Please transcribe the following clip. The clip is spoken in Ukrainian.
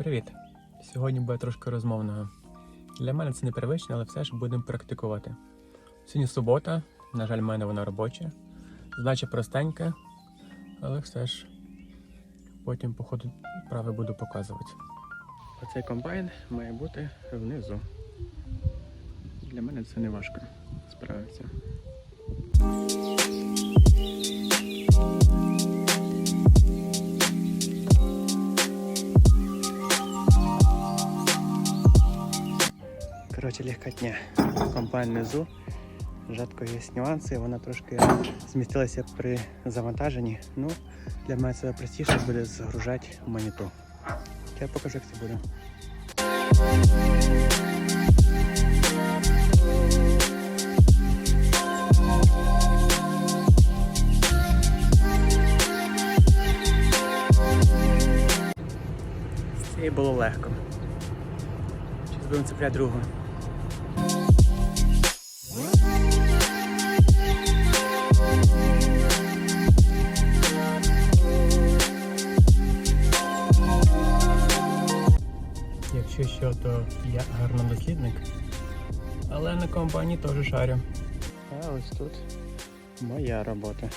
Привіт! Сьогодні буде трошки розмовного. Для мене це непривично, але все ж будемо практикувати. Сьогодні субота, на жаль, в мене вона робоча. Задача простенька, але все ж потім по ходу справи буду показувати. Оцей комбайн має бути внизу. Для мене це не важко справитися. Коротше, легкотня. Комбайн внизу. Жадко є нюанси, вона трошки змістилася при завантаженні. Ну, для мене це простіше буде загружати в монітор. Я покажу, як це буде. Цієї було легко. Зараз будемо цепляти другу. якщо що, то я гарнодохідник. Але на компанії теж шарю. А ось тут моя робота.